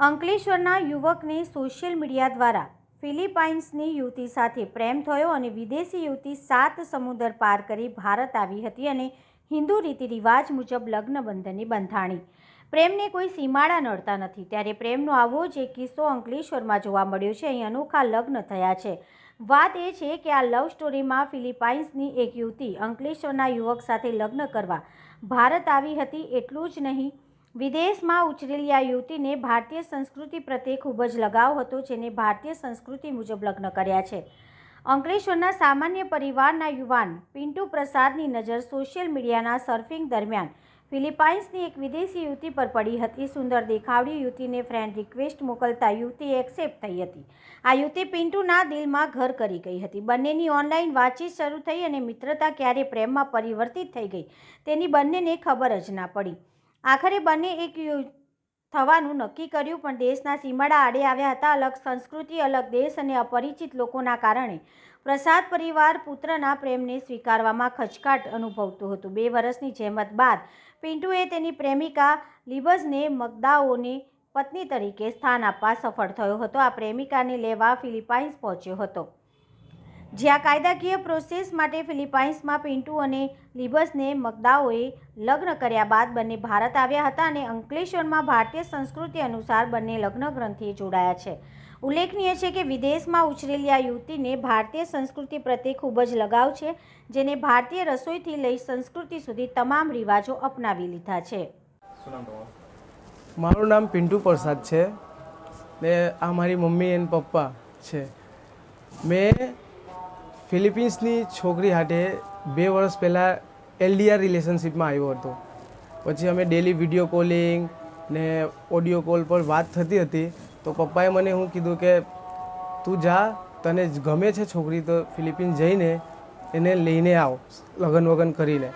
અંકલેશ્વરના યુવકને social media દ્વારા ફિલિપાઇન્સની યુવતી સાથે પ્રેમ થયો અને વિદેશી યુવતી સાત સમુદ્ર પાર કરી ભારત આવી હતી અને હિન્દુ રીતિ રિવાજ મુજબ લગ્ન બંધનની બંધાણી. પ્રેમને કોઈ સીમાડા નડતા નથી. ત્યારે પ્રેમનો આવો જ કિસ્સો અંકલેશ્વરમાં જોવા મળ્યો છે. અહીં અનોખા લગ્ન થયા છે. વાત એ છે કે આ લવ સ્ટોરીમાં ફિલિપાઇન્સની એક યુવતી અંકલેશ્વરના યુવક સાથે લગ્ન કરવા ભારત આવી હતી એટલું જ નહીં વિદેશમાં ઉછરેલી આ યુવતીને ભારતીય સંસ્કૃતિ પ્રત્યે ખૂબ જ લગાવ હતો, જેને ભારતીય સંસ્કૃતિ મુજબ લગ્ન કર્યા છે. અંકલેશ્વરના સામાન્ય પરિવારના યુવાન પિન્ટુ પ્રસાદની નજર સોશિયલ મીડિયાના સર્ફિંગ દરમિયાન ફિલિપાઇન્સની એક વિદેશી યુવતી પર પડી હતી. સુંદર દેખાવડી યુવતીને ફ્રેન્ડ રિક્વેસ્ટ મોકલતા યુવતી એક્સેપ્ટ થઈ હતી. આ યુવતી પિન્ટુના દિલમાં ઘર કરી ગઈ હતી. બંનેની ઓનલાઈન વાતચીત શરૂ થઈ અને મિત્રતા ક્યારે પ્રેમમાં પરિવર્તિત થઈ ગઈ તેની બંનેને ખબર જ ના પડી. આખરે બંને એક થવાનું નક્કી કર્યું, પણ દેશના સીમાડા આડે આવ્યા હતા. અલગ સંસ્કૃતિ, અલગ દેશ અને અપરિચિત લોકોના કારણે પ્રસાદ પરિવાર પુત્રના પ્રેમને સ્વીકારવામાં ખચકાટ અનુભવતું હતું. બે વર્ષની જહેમત બાદ પિન્ટુએ તેની પ્રેમિકા લિબઝને મગદાઓને પત્ની તરીકે સ્થાન આપવા સફળ થયો હતો. આ પ્રેમિકાને લેવા ફિલિપાઇન્સ પહોંચ્યો હતો. જ્યાં કાયદાકીય પ્રોસેસ માટે ફિલિપાઇન્સમાં પિન્ટુ અને લિબસને મગદાઓએ લગ્ન કર્યા બાદ બંને ભારત આવ્યા હતા અને અંકલેશ્વરમાં ભારતીય સંસ્કૃતિ અનુસાર બંને લગ્ન ગ્રંથિએ જોડાયા છે. ઉલ્લેખનીય છે કે વિદેશમાં ઉછરેલી આ યુવતીને ભારતીય સંસ્કૃતિ પ્રત્યે ખૂબ જ લગાવ છે જેને ભારતીય રસોઈથી લઈ સંસ્કૃતિ સુધી તમામ રિવાજો અપનાવી લીધા છે. મારું નામ પિન્ટુ પ્રસાદ છે. ને આ મારી મમ્મી અને પપ્પા છે. મેં ફિલિપિન્સની છોકરી હાટે બે વર્ષ પહેલાં એલડીઆર રિલેશનશિપમાં આવ્યો હતો. પછી અમે ડેલી વીડિયો કોલિંગ ને ઓડિયો કોલ પર વાત થતી હતી. તો પપ્પાએ મને હું કીધું કે, તું જા, તને ગમે છે છોકરી, તો ફિલિપિન્સ જઈને એને લઈને આવ, લગ્ન વગન કરીને.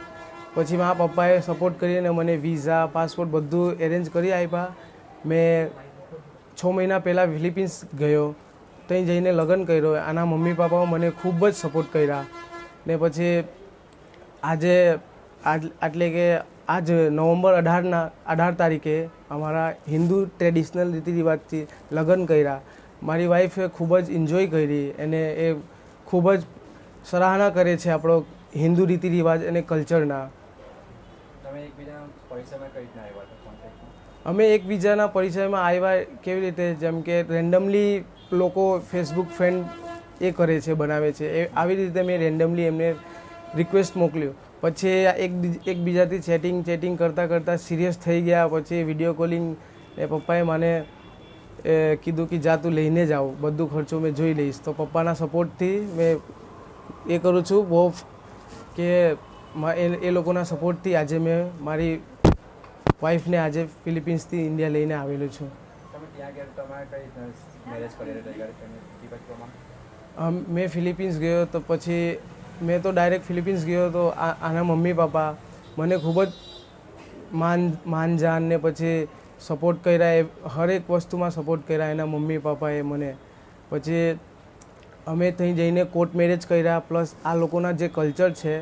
પછી મારા પપ્પાએ સપોર્ટ કરીને મને વિઝા પાસપોર્ટ બધું એરેન્જ કરી આપ્યા મેં છ મહિના પહેલાં ફિલિપિન્સ ગયો. ત્યાં જઈને લગ્ન કર્યો. આના મમ્મી પપ્પાએ મને ખૂબ જ સપોર્ટ કર્યા. ને પછી આજે આજ એટલે કે આજ નવેમ્બર અઢારના અઢાર તારીખે અમારા હિન્દુ ટ્રેડિશનલ રીતિ રિવાજથી લગ્ન કર્યા. મારી વાઈફે ખૂબ જ એન્જોય કરી અને એ ખૂબ જ સરાહના કરે છે આપણો હિન્દુ રીતિ રિવાજ અને કલ્ચરના અમે એકબીજાના પરિચયમાં આવ્યા કેવી રીતે? જેમ કે રેન્ડમલી લોકો ફેસબુક ફ્રેન્ડ એ કરે છે, બનાવે છે. એ આવી રીતે મેં રેન્ડમલી એમને રિક્વેસ્ટ મોકલ્યો. પછી એક એકબીજાથી ચેટિંગ ચેટિંગ કરતાં કરતાં સિરિયસ થઈ ગયા. પછી વીડિયો કોલિંગ એ પપ્પાએ મને કીધું કે જા તું લઈને જ આવ. બધું ખર્ચો મેં જોઈ લઈશ. તો પપ્પાના સપોર્ટથી મેં એ કરું છું બહુ કે એ લોકોના સપોર્ટથી આજે મેં મારી વાઈફને આજે ફિલિપિન્સથી ઇન્ડિયા લઈને આવેલો છું. મેં ફિલિપિન્સ ગયો તો પછી મેં તો ડાયરેક્ટ ફિલિપિન્સ ગયો તો આના મમ્મી પપ્પા મને ખૂબ જ માન માનજાન ને પછી સપોર્ટ કર્યા એ હરેક વસ્તુમાં સપોર્ટ કર્યા એના મમ્મી પપ્પાએ મને પછી અમે ત્યાં જઈને કોર્ટ મેરેજ કર્યા પ્લસ આ લોકોના જે કલ્ચર છે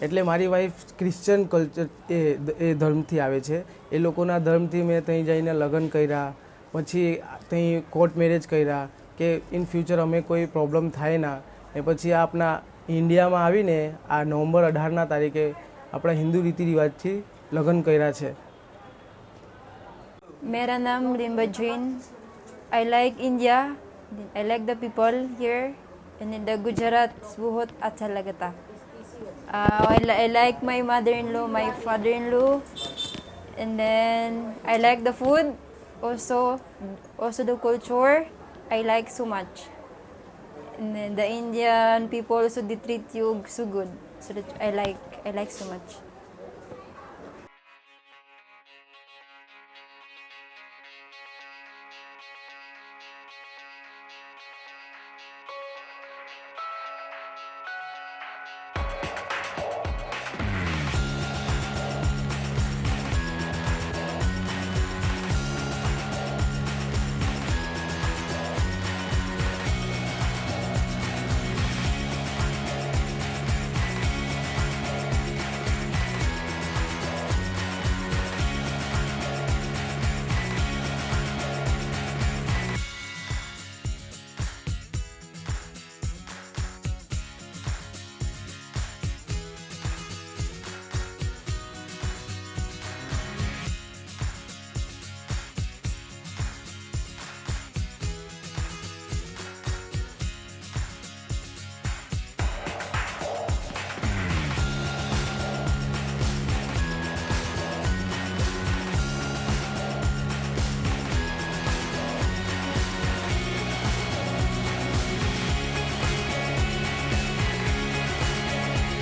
એટલે મારી વાઈફ ક્રિશ્ચન કલ્ચર એ એ ધર્મથી આવે છે એ લોકોના ધર્મથી મેં ત્યાં જઈને લગ્ન કર્યા પછી ત્યાં કોર્ટ મેરેજ કર્યા કે ઇન ફ્યુચર અમે કોઈ પ્રોબ્લેમ થાય ના એ પછી આપણા ઇન્ડિયામાં આવીને આ નવેમ્બર અઢારના તારીખે આપણા હિન્દુ રીતિ રિવાજથી લગ્ન કર્યા છે मेरा नाम Rimba Jain I like India I like the people here and the Gujarat बहुत अच्छा लगता uh, I, li- I like my mother-in-law my father-in-law and then I like the food also also the culture I like so much. And the Indian people also they treat you so good. So that I like I like so much